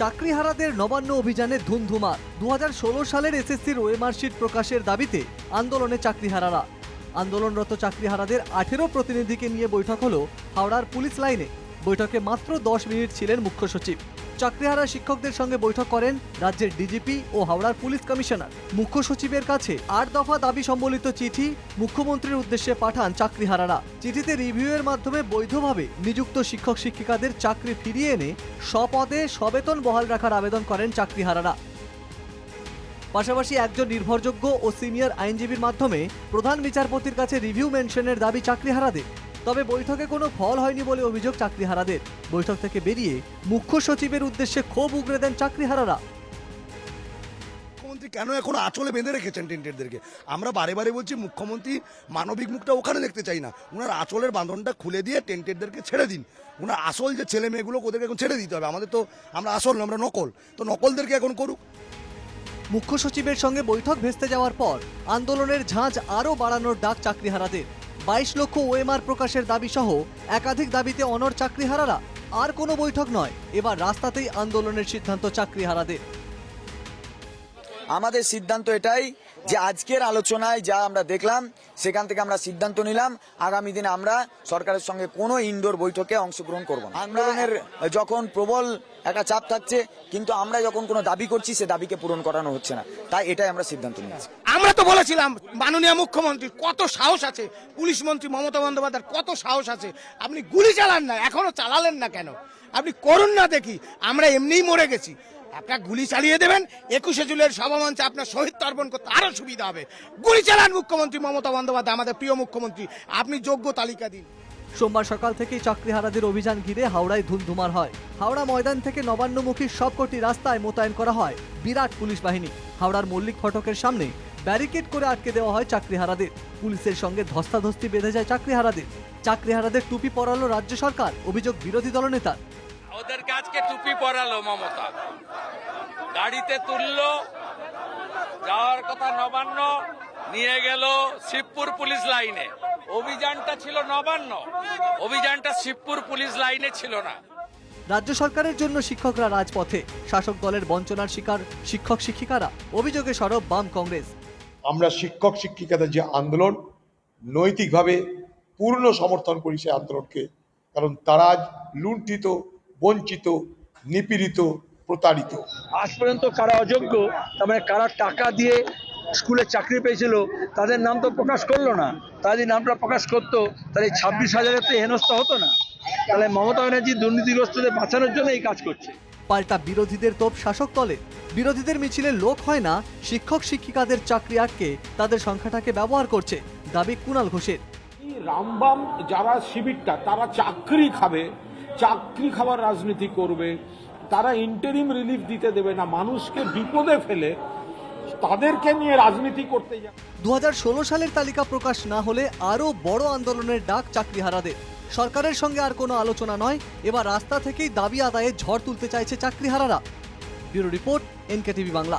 চাকরিহারাদের নবান্ন অভিযানে ধুমধুমা দু সালের এসএসসির ওয়েমার্কশিট প্রকাশের দাবিতে আন্দোলনে চাকরিহারারা। আন্দোলনরত চাকরিহারাদের আঠেরো প্রতিনিধিকে নিয়ে বৈঠক হল হাওড়ার পুলিশ লাইনে। বৈঠকে মাত্র দশ মিনিট ছিলেন মুখ্য সচিব। চাকরিহারা শিক্ষকদের সঙ্গে বৈঠক করেন রাজ্যের ডিজিপি ও হাওড়ার পুলিশ কমিশনার। মুখ্য সচিবের কাছে আট দফা দাবি সম্বলিত চিঠি মুখ্যমন্ত্রীর উদ্দেশ্যে পাঠান চাকরিহারারা। চিঠিতে রিভিউয়ের মাধ্যমে বৈধভাবে নিযুক্ত শিক্ষক শিক্ষিকাদের চাকরি ফিরিয়ে এনে স্বপদে সবেতন বহাল রাখার আবেদন করেন চাকরিহারারা। পাশাপাশি একজন নির্ভরযোগ্য ও সিনিয়র আইনজীবীর মাধ্যমে প্রধান বিচারপতির কাছে রিভিউ মেনশনের দাবি চাকরিহারাদের। তবে বৈঠকে কোনো ফল হয়নি বলে অভিযোগ চাকরিহারাদের। বৈঠক থেকে বেরিয়ে মুখ্য সচিবের উদ্দেশ্যে ক্ষোভ উগরে দেন চাকরিহারারা। মুখ্যমন্ত্রী কেন এখন আঁচলে বেঁধে রেখেছেন টেন্টেরদেরকে আমরা বারে বারে বলছি মুখ্যমন্ত্রী মানবিক মুখটা ওখানে দেখতে চাই না। ওনার আঁচলের বাঁধনটা খুলে দিয়ে টেন্টেরদেরকে ছেড়ে দিন। ওনার আসল যে ছেলে মেয়েগুলো ওদেরকে এখন ছেড়ে দিতে হবে। আমাদের তো আমরা আসল আমরা নকল। তো নকলদেরকে এখন করুক। মুখ্য সচিবের সঙ্গে বৈঠক ভেস্তে যাওয়ার পর আন্দোলনের ঝাঁজ আরও বাড়ানোর ডাক চাকরিহারাদের। বাইশ লক্ষ ওএমআর প্রকাশের দাবি সহ একাধিক দাবিতে অনর চাকরিহারারা। আর কোনো বৈঠক নয়। এবার রাস্তাতেই আন্দোলনের সিদ্ধান্ত চাকরিহারাদের। আমাদের সিদ্ধান্ত এটাই যে আজকের আলোচনায় যা আমরা দেখলাম সেখান থেকে আমরা সিদ্ধান্ত নিলাম আগামী দিনে আমরা সরকারের সঙ্গে কোনো ইনডোর বৈঠকে অংশগ্রহণ করব না। আন্দোলনের যখন প্রবল একটা চাপ থাকছে কিন্তু আমরা যখন কোনো দাবি করছি সে দাবিকে পূরণ করানো হচ্ছে না। তাই এটাই আমরা সিদ্ধান্ত নিয়েছি। আমরা তো বলেছিলাম মাননীয় মুখ্যমন্ত্রী কত সাহস আছে? পুলিশ মন্ত্রী মমতা বন্দ্যোপাধ্যায় কত সাহস আছে? আপনি গুলি চালান না এখনও চালালেন না কেন? আপনি করুন না দেখি আমরা এমনিই মরে গেছি। একটা গুলি চালিয়ে দেবেন, একুশে জুলাইয়ের সভামঞ্চে আপনার শহীদ তর্পণ করতে আরও সুবিধা হবে। গুলি চালান মুখ্যমন্ত্রী মমতা বন্দ্যোপাধ্যায়, আমাদের প্রিয় মুখ্যমন্ত্রী। আপনি যোগ্য তালিকা দিন। সোমবার সকাল থেকেই চাকরিহারাদের অভিযান ঘিরে হাওড়ায় ধুমধুমার হয়। হাওড়া ময়দান থেকে নবান্নমুখী সবকটি রাস্তায় মোতায়েন করা হয় বিরাট পুলিশ বাহিনী। হাওড়ার মল্লিক ফটকের সামনে ব্যারিকেড করে আটকে দেওয়া হয় চাকরিহারাদের। পুলিশের সঙ্গে ধস্তাধস্তি বেঁধে যায় চাকরিহারাদের। চাকরিহারাদের টুপি পরালো রাজ্য সরকার, অভিযোগ বিরোধী দলনেতার। ওদেরকে আজকে টুপি পরালো মমতা। গাড়িতে তুললো যাওয়ার কথা নবান্ন নিয়ে গেল শিবপুর পুলিশ লাইনে। অভিযানটা ছিল নবান্ন অভিযানটা শিবপুর পুলিশ লাইনে ছিল না। রাজ্য সরকারের জন্য শিক্ষকরা রাজপথে শাসক দলের বঞ্চনার শিকার শিক্ষক শিক্ষিকারা অভিযোগে সরব বাম কংগ্রেস। আমরা শিক্ষক শিক্ষিকাদের যে আন্দোলন নৈতিকভাবে পূর্ণ সমর্থন করি সেই আন্দোলনকে কারণ তারা আজ লুণ্ঠিত বঞ্চিত নিপীড়িত প্রতারিত। আজ পর্যন্ত কারা অযোগ্য তার মানে কারা টাকা দিয়ে স্কুলে চাকরি পেয়েছিল তাদের নাম তো প্রকাশ করল না। তারা যদি নামটা প্রকাশ করতো তাহলে ছাব্বিশ হাজারের তো হেনস্থা হতো না। তাহলে মমতা ব্যানার্জি দুর্নীতিগ্রস্তদের বাঁচানোর জন্য এই কাজ করছে। পাল্টা বিরোধীদের তোপ শাসক দলে। বিরোধীদের মিছিলে লোক হয় না শিক্ষক শিক্ষিকাদের চাকরি আটকে তাদের সংখ্যাটাকে ব্যবহার করছে দাবি কুণাল ঘোষের। রামবাম যারা শিবিরটা তারা চাকরি খাবে চাকরি খাওয়ার রাজনীতি করবে, তারা ইন্টারিম রিলিফ দিতে দেবে না, মানুষকে বিপদে ফেলে, তাদেরকে নিয়ে রাজনীতি করতে যাবে। দু সালের তালিকা প্রকাশ না হলে আরও বড় আন্দোলনের ডাক চাকরিহারাদের সরকারের সঙ্গে আর কোনো আলোচনা নয়, এবার রাস্তা থেকেই দাবি আদায়ে ঝড় তুলতে চাইছে চাকরিহারারা। Bureau report, NKTV Bangla.